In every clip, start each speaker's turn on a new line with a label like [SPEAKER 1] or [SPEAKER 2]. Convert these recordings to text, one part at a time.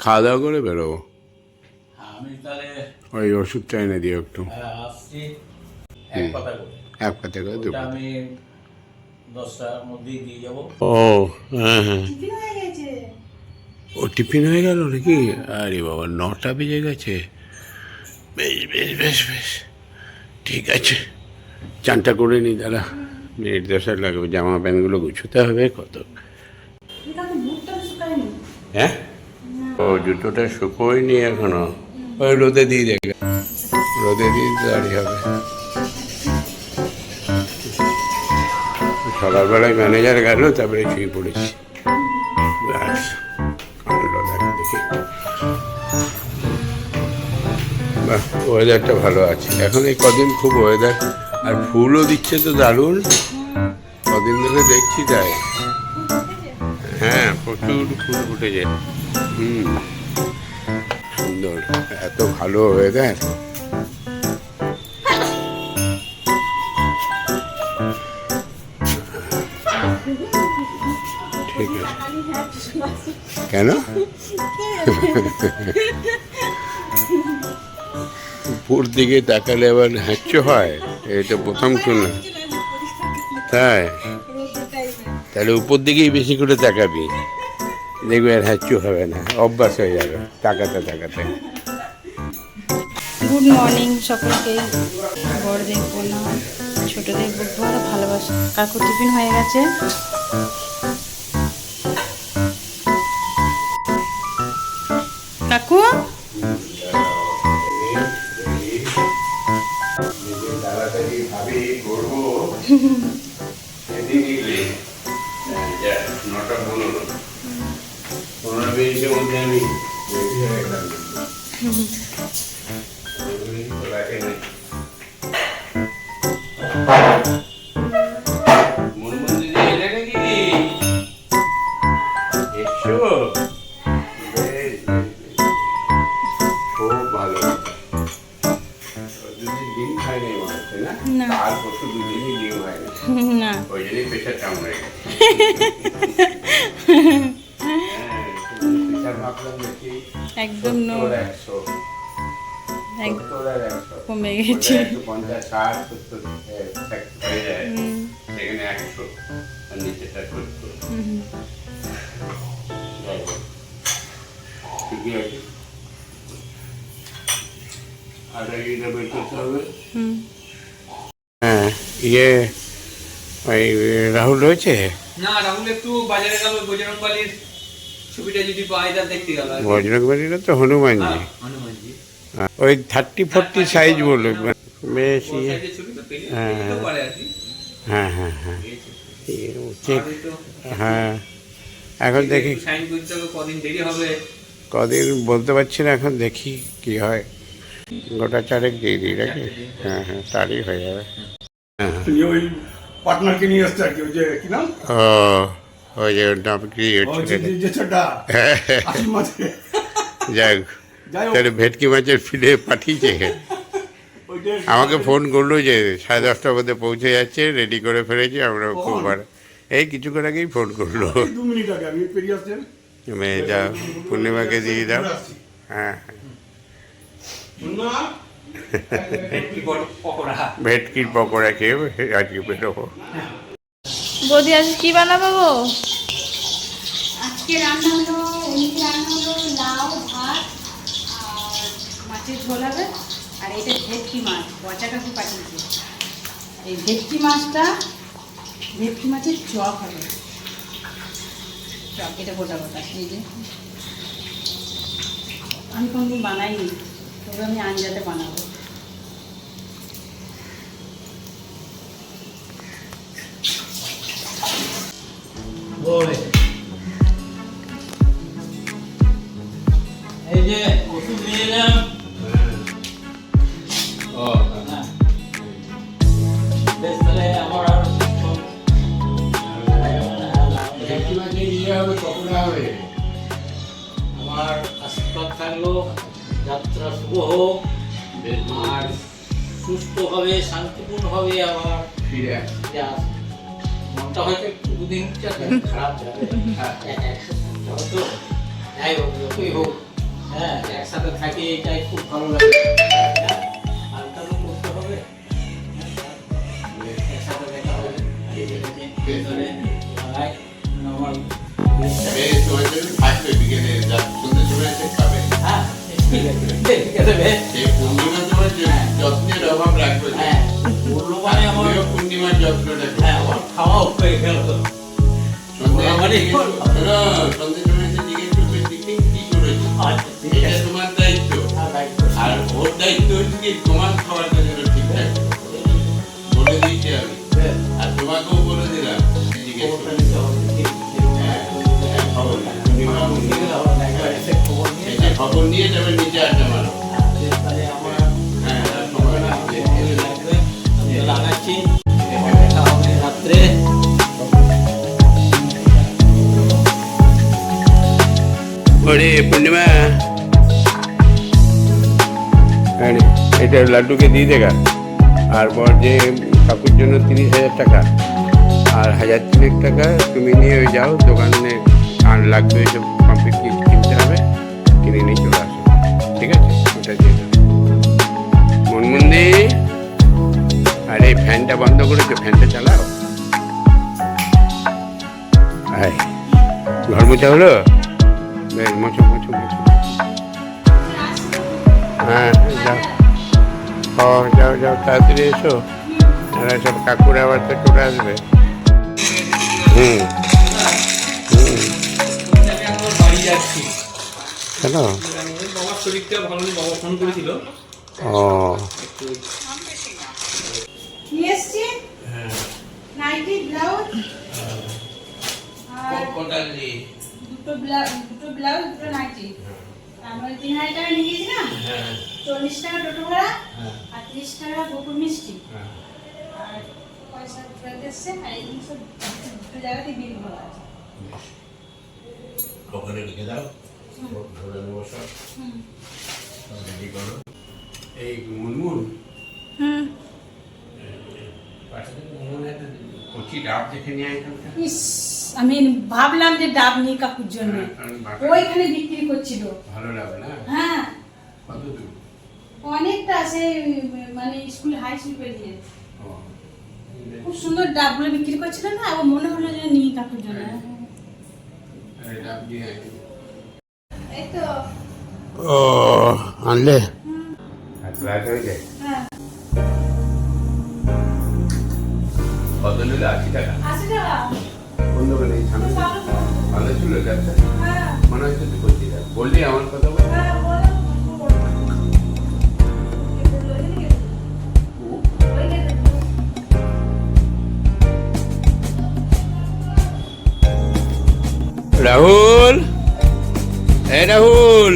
[SPEAKER 1] খাওয়া দাওয়া করে বেরোবো। ওই ওষুধটা এনে দিও একটু।
[SPEAKER 2] এক কথা করে।
[SPEAKER 1] এক পাতে করে দেবো
[SPEAKER 2] আমি দশটার মধ্যেই দিয়ে যাব।
[SPEAKER 1] ও হ্যাঁ হ্যাঁ। ও টিফিন হয়ে গেল নাকি? আরে বাবা নটা বেজে গেছে। বেশ বেশ বেশ বেশ। ঠিক আছে। চানটা করে নি দাদা মিনিট দশেক লাগবে জামা প্যান্টগুলো গুছোতে হবে কত? হ্যাঁ? ও জুতোটা শুকোয়নি এখনও। ওই রোদে দিয়ে দেবে রোদে দিয়ে দাঁড়িয়ে হবে। সকালবেলায় ম্যানেজার গেল, তারপরে শুয়ে পড়েছি। ব্যাস দেখ দেখি। ওয়েদারটা ভালো আছে। এখন এই কদিন খুব ওয়েদার আর ফুলও দিচ্ছে তো দারুণ। কদিন ধরে দেখছি তাই। হ্যাঁ প্রচুর ফুল ফুটেছে। হুম। সুন্দর। এত ভালো ওয়েদার ঠিক আছে। কেন? উপর দিকে তাকালে আবার হ্যাচ্ছ হয়। এটা প্রথম শুনলাম। তাই? তাহলে উপর দিকেই বেশি করে তাকাবি। দেখবি আর হ্যাচ্ছু হবে না অভ্যাস হয়ে যাবে তাকাতে তাকাতে।
[SPEAKER 3] গুড মর্নিং সকলকে। বড়দের প্রণাম ছোটদের বুক ভরা ভালোবাসা। কাকু টিফিন হয়ে গেছে। কাকু?
[SPEAKER 1] তাড়াতাড়ি ভাবি করব। পনেরো মিনিটের মধ্যে করতে হবে।
[SPEAKER 3] হুম।
[SPEAKER 1] হ্যাঁ ইয়ে ওই রাহুল রয়েছে?
[SPEAKER 4] না রাহুল একটু বাজারে গেল বজরং বালির ছবিটা যদি পাই তা দেখতে গেল।
[SPEAKER 1] তো হনুমানজি।
[SPEAKER 4] হ্যাঁ, হনুমানজি।
[SPEAKER 1] ওই থার্টি ফোরটি সাইজ বলল বেশ হ্যাঁ, হ্যাঁ। হ্যাঁ হ্যাঁ হ্যাঁ। ঠিক হ্যাঁ। এখন দেখি।
[SPEAKER 4] সাইন করতে হবে কদিন দেরি হবে।
[SPEAKER 1] কদিন বলতে পারছি না এখন দেখি কি হয়। গোটা চারেক দিয়ে দিই নাকি? হ্যাঁ হ্যাঁ তারই হয়ে যাবে। হ্যাঁ
[SPEAKER 5] ওই পার্টনারকে নিয়ে এসছে আর কি ওই যে কি নাম?
[SPEAKER 1] ও। ওই যে নাম কি হ্যাঁ। যাক
[SPEAKER 5] যাই হোক
[SPEAKER 1] তাহলে ভেটকি মাছের ফিরে পাঠিয়েছে। আমাকে ফোন করল যে সাড়ে দশটার মধ্যে পৌঁছে যাচ্ছে রেডি করে ফেলেছি আমরা খুব ভালো। এই কিছুক্ষণ আগেই ফোন করল। মেয়ে যা পূর্ণিমাকে দিয়ে দাও। হ্যাঁ।
[SPEAKER 4] ভেটকি
[SPEAKER 1] ভেটকির পকোড়া। খেয়ে আজকে বেরোবো।
[SPEAKER 3] বৌদি আজ কি বানাবো গো?
[SPEAKER 6] আজকে রান্না হলো রান্না হলো লাউ, ভাত,
[SPEAKER 3] আর মাছের ঝোল হবে। আর এটা ভেটকি মাছ, পচা কাকু পাঠিয়েছে। এই ভেটকি মাছটা, ভেটকি মাছের চপ হবে। চপ, এটা গোটা গোটা, এই যে। আমি কোনদিন বানাইনি, তবে আমি আঞ্জাতে বানাবো।
[SPEAKER 4] হ্যাঁ
[SPEAKER 2] একসাথে থাকি এটাই খুব ভালো লাগে হ্যাঁ, করতে হবে হ্যাঁ, দেখা হবে ভেতরে আমার। হ্যাঁ হ্যাঁ মানে
[SPEAKER 1] পূর্ণিমার।
[SPEAKER 2] হ্যাঁ খাওয়া হয়ে গেল
[SPEAKER 1] আর ওর দায়িত্ব হচ্ছে তোমার খাবারটা লাড্ডুকে দিয়ে দেখা আর বল যে কাকুর জন্য তিরিশ হাজার টাকা, আর হাজার তিনেক টাকা তুমি নিয়ে যাও, দোকানে আর লাগবে ওইসব কমপ্লিট কিনতে হবে, কিনে নিয়ে চলে আসো। ঠিক আছে? ওটা দিয়ে দাও। মনমন্দি আরে, ফ্যানটা বন্ধ করেছ, ফ্যানটা চালাও। আয়, ঘর মোছা হলো? মোছো মোছো মোছো। হ্যাঁ যাও। ও যাও যাও, তাড়াতাড়ি এসো। আর সব কাকুর আবার তো চলে আসবে। হুম। কেন? ও।
[SPEAKER 3] দুটো ব্লাউজ দুটো নাইটি আমরা তিন হাজার টাকা নিয়ে গেছি
[SPEAKER 1] হ্যাঁ
[SPEAKER 3] চল্লিশ টাকা টোটো ভাড়া
[SPEAKER 1] হ্যাঁ।
[SPEAKER 3] আর তিরিশ টাকা গোকুল মিষ্টি।
[SPEAKER 1] হ্যাঁ।
[SPEAKER 3] আর পয়সা ফেরত এসছে আর এই সব দুটো জায়গাতে বিল করা আছে।
[SPEAKER 1] ওখানে লিখে দাও। ধরে নেব সব। রেডি করো। এই মুনমুন।
[SPEAKER 3] হুম।
[SPEAKER 1] পাশে থেকে মুনমুন একটা কচি ডাব দেখে নিয়ে
[SPEAKER 3] ইস আমি ভাবলাম যে ডাব নিই কাকুর জন্য। ওইখানে বিক্রি করছিল।
[SPEAKER 1] ভালো লাগে না?
[SPEAKER 3] হ্যাঁ।
[SPEAKER 1] কত দূর?
[SPEAKER 3] অনেকটা আছে মানে স্কুল হাই স্কুল পেরিয়ে খুব সুন্দর ডাবগুলো বিক্রি করছিল না? আবার মনে হলো যে নিই কাকুর জন্য।
[SPEAKER 1] ডাব
[SPEAKER 3] তো।
[SPEAKER 1] ও আনলে? হয়ে যায়
[SPEAKER 3] হ্যাঁ।
[SPEAKER 1] কত নিলে? আশি টাকা।
[SPEAKER 3] আশি টাকা?
[SPEAKER 1] কোন
[SPEAKER 3] ভালো।
[SPEAKER 1] ছিল ব্যবসা
[SPEAKER 3] হ্যাঁ।
[SPEAKER 1] মনে হচ্ছে তুই করছি বললি আমার কথা বল রাহুল? এ রাহুল।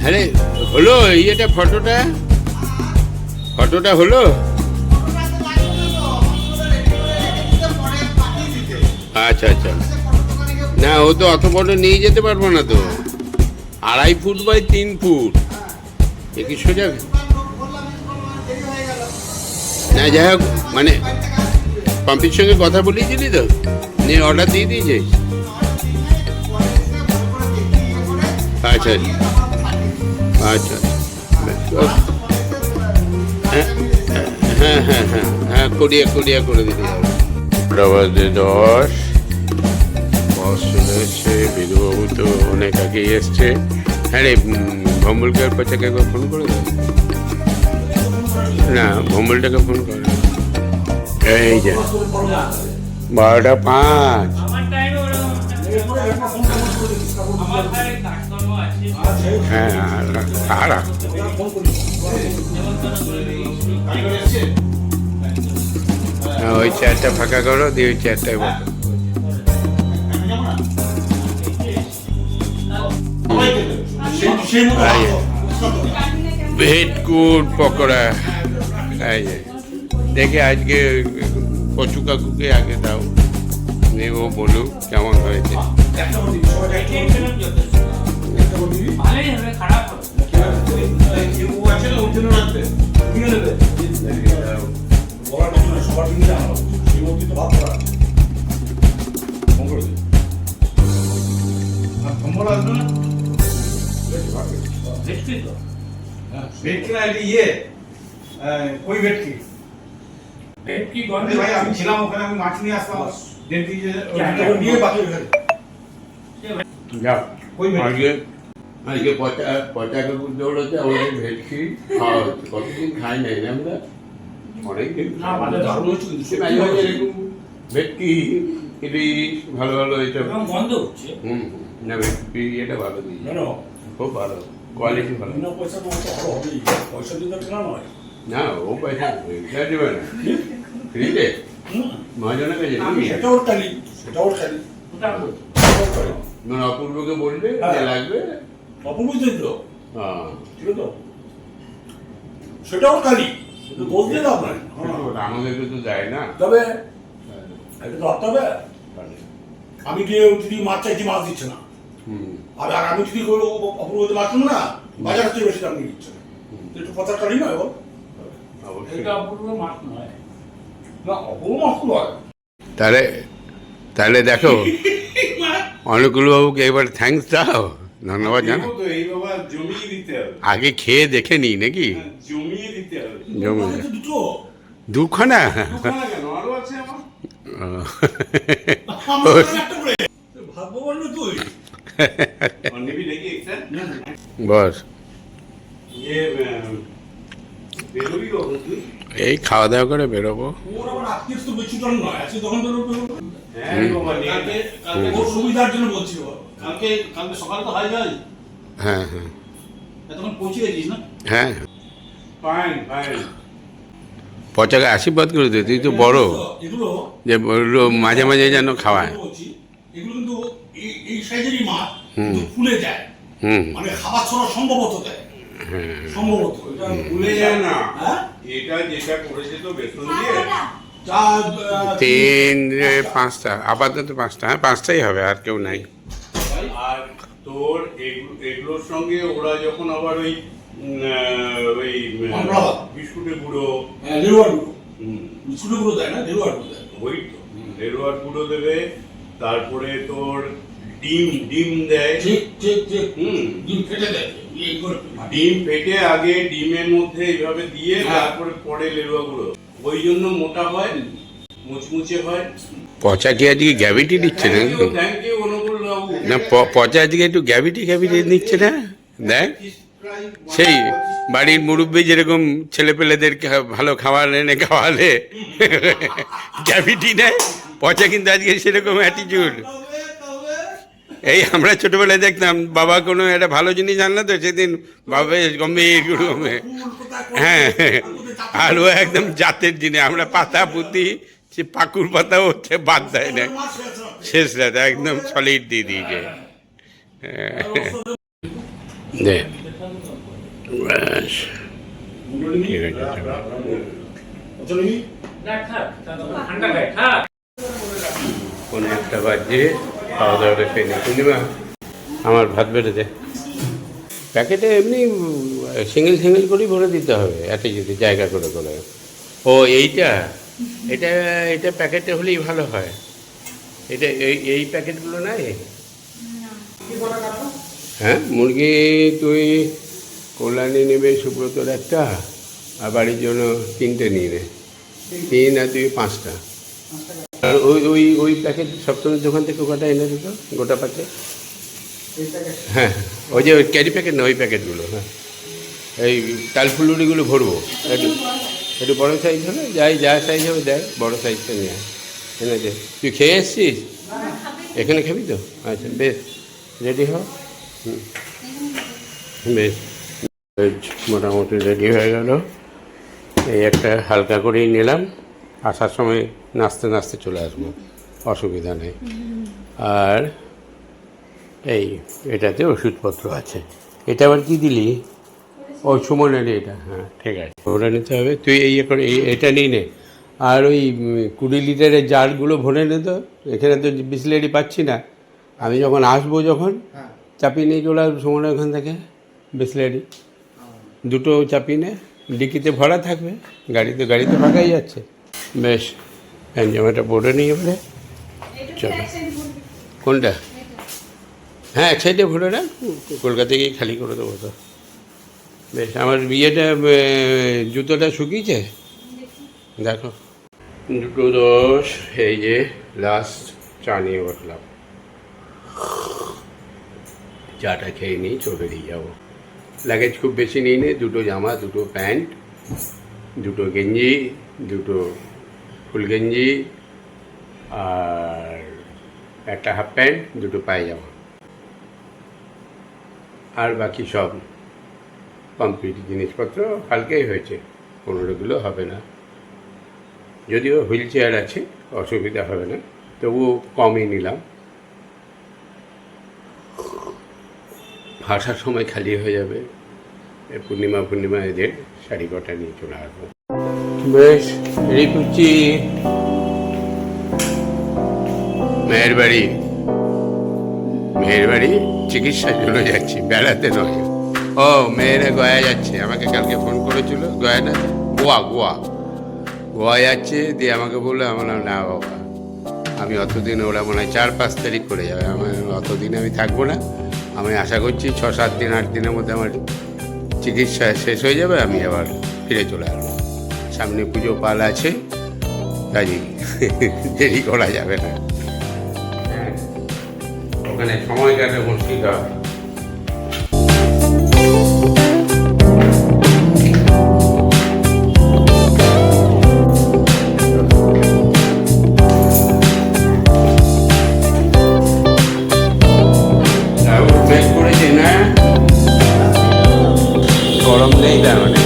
[SPEAKER 1] হ্যাঁ রে, হলো ইয়েটা ফটোটা? ফটোটা হলো? আচ্ছা আচ্ছা। না ও তো অত বড় নিয়ে যেতে পারব না তো। আড়াই ফুট বাই তিন ফুট। এ কি সোজা? না যাই হোক মানে পাম্পির সঙ্গে কথা বলিয়েছিলি তো? নিয়ে অর্ডার দিয়ে দিয়েছিস আচ্ছা আচ্ছা। হ্যাঁ হ্যাঁ হ্যাঁ হ্যাঁ হ্যাঁ কোরিয়া কোরিয়া করে দিতে বাজে দশ, বস চলে তো অনেক আগেই এসছে। হ্যাঁ রে ভম্বলকার পাচাকে একবার ফোন করে না, ভম্বলটাকে ফোন করে এই যে। বারোটা পাঁচ। হ্যাঁ আর হ্যাঁ, ওই চেয়ারটা ফাঁকা করো দিয়ে ওই চেয়ারটায় বসো। এই যে, ভেটকুট পকোড়া দেখে আজকে কচু কাকুকে আগে দাও ও বলুক কেমন হয়েছে।
[SPEAKER 2] ভেটকি তো
[SPEAKER 5] ইয়ে কই ভেটকি
[SPEAKER 2] ভেটকি গন্ধ?
[SPEAKER 5] ভাই আমি ছিলাম ওখানে আমি মাছ নিয়ে আসলাম। ভেটকি যে নিয়ে বাকি ওখানে
[SPEAKER 1] যা আজকে আজকে পচা পচা কুকুর দৌড়াতে আমাদের ভেটকি। খাওয়া হচ্ছে। কতদিন খাই নাই না আমরা? অনেকদিন
[SPEAKER 2] ভালো
[SPEAKER 1] এরকম ভেটকি ইলিশ ভালো ভালো এটা
[SPEAKER 2] এরকম হচ্ছে।
[SPEAKER 1] হুম না ভেটকি এটা ভালো দিই। খুব ভালো। কোয়ালিটি ভালো।
[SPEAKER 5] পয়সা পয়সা দিয়ে তো কেনা নয়
[SPEAKER 1] না ও পয়সা পয়সা দেবে না। ফ্রিতে? মহাজনের কাছে
[SPEAKER 5] আমি? সেটা ওর খালি সেটা ওর খালি
[SPEAKER 1] মানে অপূর্বকে বলবে যে
[SPEAKER 5] হ্যাঁ।
[SPEAKER 1] লাগবে?
[SPEAKER 5] অপূর্ব তো
[SPEAKER 1] হ্যাঁ
[SPEAKER 5] ঠিক আছে? তো সেটা ওর খালি দোষ দিয়ে দাও না
[SPEAKER 1] আমাদেরকে তো দেয় না।
[SPEAKER 5] তবে এটা ধরতে হবে। আমি গিয়ে যদি মাছ চাইছি মাছ দিচ্ছে না। আর আমি যদি কোনো অপূর্বতে মাছ না বাজার থেকে বেশি দাম দিচ্ছে না। তো একটু কথা নয় বল
[SPEAKER 1] অবশ্যই
[SPEAKER 2] এটা অপূর্ব মাছ নয়।
[SPEAKER 5] না অপূর্ব মাছ নয়।
[SPEAKER 1] তাহলে তাহলে দেখো অনুকূলবাবুকে এবার থ্যাঙ্কস দাও। ধন্যবাদ জানো আগে খেয়ে দেখে নিই নাকি?
[SPEAKER 7] জমিয়ে
[SPEAKER 5] দুটো?
[SPEAKER 1] দুখানা? বস
[SPEAKER 7] ইয়ে আহ, বেরোবি কখন তুই
[SPEAKER 1] এই খাওয়া দাওয়া করে বেরোবো।
[SPEAKER 7] হ্যাঁ
[SPEAKER 1] হ্যাঁ। হ্যাঁ হ্যাঁ। পচাকে আশীর্বাদ করে দে তুই তো বড়। যে মাঝে মাঝে যেন খাওয়ায়।
[SPEAKER 5] বলছি, এগুলো কিন্তু এই- এই সাইজেরই মাছ
[SPEAKER 1] হুম।
[SPEAKER 5] ফুলে যায়
[SPEAKER 1] হুম।
[SPEAKER 5] মানে খাবার ছড়া সম্ভবত দেয় সম্ভবত। এটা
[SPEAKER 7] ভুলে যায় না।
[SPEAKER 5] হ্যাঁ?
[SPEAKER 7] এটা যেটা করেছে তো বেসন দিয়ে?
[SPEAKER 1] তিন পাঁচটা। আপাতত পাঁচটা। হ্যাঁ পাঁচটাই হবে আর কেউ নাই।
[SPEAKER 7] আর তোর এগুলো- এগুলোর সঙ্গে ওরা যখন আবার ওই ওই বিস্কুটের গুঁড়ো।
[SPEAKER 5] হ্যাঁ, লেরুয়ার গুঁড়ো। বিস্কুটের গুঁড়ো দেয় না? লেরুয়ার গুঁড়ো দেয়।
[SPEAKER 7] ওই তো। লেরোয়ার গুঁড়ো দেবে তারপরে তোর ডিম ডিম দেয়।
[SPEAKER 5] ঠিক ঠিক ঠিক।
[SPEAKER 7] হুম।
[SPEAKER 5] ডিম ফেটে দেয়।
[SPEAKER 7] ডিম ফেটে আগে ডিমের মধ্যে এইভাবে দিয়ে
[SPEAKER 5] হ্যাঁ।
[SPEAKER 7] তারপরে পরে ওই জন্য মোটা হয় মুচমুচে হয়।
[SPEAKER 1] পচা কি আজকে গ্যাভিটি দিচ্ছে না?
[SPEAKER 7] থ্যাংক ইউ অনুকূল
[SPEAKER 1] না প- পচা আজকে একটু গ্যাভিটি গ্যাভিটি নিচ্ছে না? দেখ। সেই বাড়ির মুরব্বী যেরকম ছেলেপেলেদের ভালো খাবার এনে খাওয়ালে গ্যাভিটি নেয়। পচা কিন্তু আজকে সেরকম অ্যাটিটিউড
[SPEAKER 5] তবে
[SPEAKER 1] এই আমরা ছোটবেলায় দেখতাম বাবা কোনো একটা ভালো জিনিস আনলো তো সেদিন বাবা বেশ গম্ভীর
[SPEAKER 5] কোথায়
[SPEAKER 1] হ্যাঁ ও একদম জাতের জিনিস আমরা পাতা পুঁতি সে পাকুর পাতাও হচ্ছে বাদ দেয় না। শেষ রাত একদম সলিড দিয়ে দিয়েছে। দে। ঠিক আছে।
[SPEAKER 2] খায় থাক।
[SPEAKER 1] কোনো একটা বাজে। খাওয়া দাওয়াটা খেয়ে নিই। পূর্ণিমা আমার ভাত বেড়ে দে প্যাকেটে এমনি সিঙ্গেল সিঙ্গেল করেই ভরে দিতে হবে, এত যদি জায়গা করে করে। ও, এইটা? এটা এটা প্যাকেটে হলেই ভালো হয়। এটা, এই এই প্যাকেটগুলো নাই? হ্যাঁ মুরগি তুই কল্যাণী নেবে, সুব্রতর একটা, আর বাড়ির জন্য তিনটে নিয়ে নে। তিন আর তুই পাঁচটা। ওই ওই ওই প্যাকেট সপ্তমের দোকান থেকে কটা এনে দিত গোটা প্যাকেট। হ্যাঁ ওই যে ওই ক্যারি প্যাকেট না, ওই প্যাকেটগুলো হ্যাঁ। এই তালফুলুরিগুলো ভরবো। একটু একটু বড়ো সাইজ হলে যাই, যা সাইজ হবে দেয়, বড়ো সাইজটা নিয়ে। এনে দে। তুই খেয়ে এসছিস? এখানে খাবি তো? আচ্ছা বেশ রেডি হ। বেশ মোটামুটি রেডি হয়ে গেল। এই একটা হালকা করেই নিলাম। আসার সময় নাচতে নাচতে চলে আসব অসুবিধা নেই। আর এই এটাতে ওষুধপত্র আছে। এটা আবার কি দিলি? ও সুমনের এটা হ্যাঁ ঠিক আছে। ওটা নিতে হবে। তুই এই করে এই এটা নিয়ে নে। আর ওই কুড়ি লিটারের জারগুলো ভরে নে তো। এখানে তো বিসলেরি পাচ্ছি না। আমি যখন আসব যখন চাপিয়ে নিয়ে চলে আসব সুমনের ওখান থেকে বিসলেরি। দুটো চাপিয়ে নে। ডিকিতে ভরা থাকবে। গাড়িতে গাড়িতে ফাঁকাই যাচ্ছে বেশ প্যান্জামাটা পরে নিয়ে এবারে চলো কোনটা? হ্যাঁ এক সাইডে ভরে রাখ কলকাতা গিয়ে খালি করে দেবো তো। বেশ, আমার বিয়েটা জুতোটা শুকিয়েছে? দেখো। দুটো দশ, এই যে লাস্ট চা নিয়ে বসলাম। চাটা খেয়ে নিই চলে দিয়ে যাব। লাগেজ খুব বেশি নিই নে দুটো জামা, দুটো প্যান্ট, দুটো গেঞ্জি, দুটো ফুল গেঞ্জি আর একটা হাফ প্যান্ট, দুটো পায়জামা। আর বাকি সব কমপ্লিট জিনিসপত্র হালকাই হয়েছে। পনেরোগুলো হবে না। যদিও হুইল চেয়ার আছে, অসুবিধা হবে না। তবুও কমই নিলাম। আসার সময় খালি হয়ে যাবে। পূর্ণিমা পূর্ণিমা এদের শাড়ি কটা নিয়ে চলে আসব। বেশ করছি। মেয়ের বাড়ি। মেয়ের বাড়ি চিকিৎসার জন্য যাচ্ছি, বেড়াতে নয়। ও, মেয়েরা গয়া যাচ্ছে, আমাকে কালকে ফোন করেছিল গয়া না গোয়া গোয়া। গোয়া যাচ্ছে, দিয়ে আমাকে বলল আমার না বাবা, আমি অতদিন ওরা মনে হয় চার পাঁচ তারিখ করে যাবে। আমার অতদিন আমি থাকব না। আমি আশা করছি ছ, সাত দিন, আট দিনের মধ্যে আমার চিকিৎসা শেষ হয়ে যাবে, আমি আবার ফিরে চলে আসব। সামনে পুজো পাল আছে। কাজেই দেরি করা যাবে না। ওখানে সময় কাটে মুশকিল না? গরম নেই তার মানে।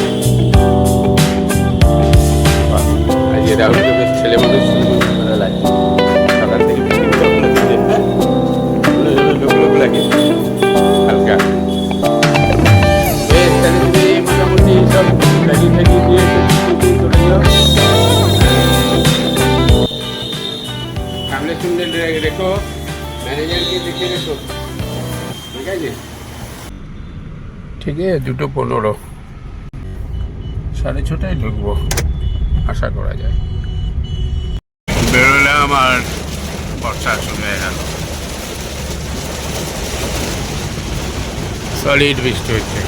[SPEAKER 1] ঠিক আছে? ঠিক আছে দুটো পনেরো। সাড়ে ছটায় ঢুকবো আশা করা যায়। বেরোলাম আর বর্ষা শুরু হয়ে গেল সলিড বৃষ্টি হচ্ছে।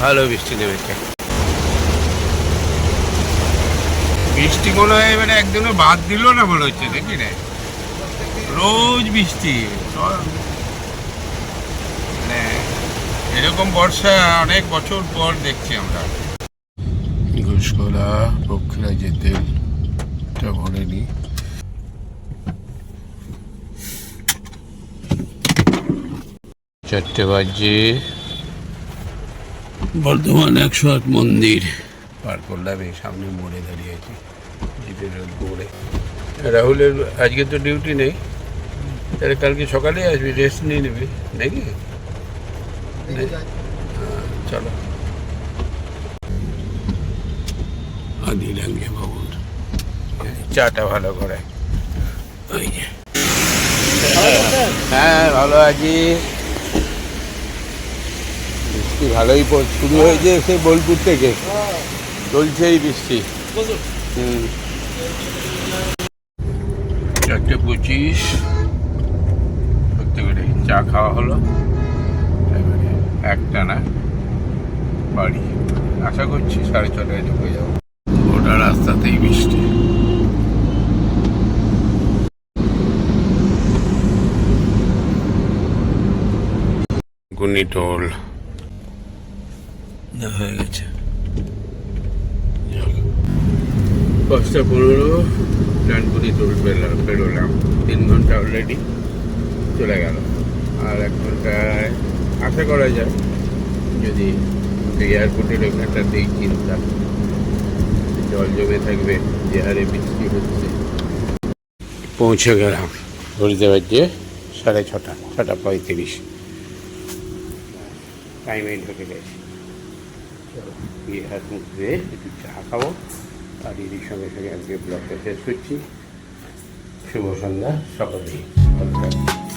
[SPEAKER 1] ভালো বৃষ্টি নেমেছে। বৃষ্টি মনে হয় মানে একদিনও বাদ দিল না মনে হচ্ছে দেখি রে রোজ বৃষ্টি। মানে এরকম বর্ষা অনেক বছর পর দেখছি আমরা। ঘুষকলা পক্ষীরা যে তেলটা ভরে চারটে বাজে। বর্ধমান একশো আট মন্দির। পার করলাম এই সামনে মোড়ে দাঁড়িয়ে আছি জিপের মোড়ে রাহুলের আজকে তো ডিউটি নেই। তাহলে কালকে সকালে আসবি রেস্ট নিয়ে নিবি নাকি? হ্যাঁ, চলো। আদি রাঙ্গে ভবন চাটা ভালো করে। ওই যে। হ্যাঁ ভালো আছি। বৃষ্টি ভালোই শুরু হয়েছে সেই বোলপুর থেকে। চলছে এই বৃষ্টি হুম। চারটে পঁচিশ। চা খাওয়া হলো। এবারে একটা না বাড়ি। আশা করছি সাড়ে ছটায় ঢুকে যাব। গোটা রাস্তাতেই বৃষ্টি। গুনি টোল হয়ে গেছে। পাঁচটা পনেরো ডানকুনি টোল পেলাম, পেরোলাম। তিন ঘণ্টা অলরেডি চলে গেল। আর এক ঘন্টায় আশা করা যায় যদি এয়ারপোর্টের ওখানটাতেই চিন্তা জল জমে থাকবে যে হারে বৃষ্টি হচ্ছে। পৌঁছে গেলাম ঘড়িতে বাজছে সাড়ে ছটা ছটা পঁয়ত্রিশ। টাইমে ঢুকে গেছি। গিয়ে হাত মুখ ধুয়ে একটু চা খাব। আর দিদির সঙ্গে সঙ্গে আজকে ব্লগটা শেষ করছি। শুভ সন্ধ্যা, সকলেই।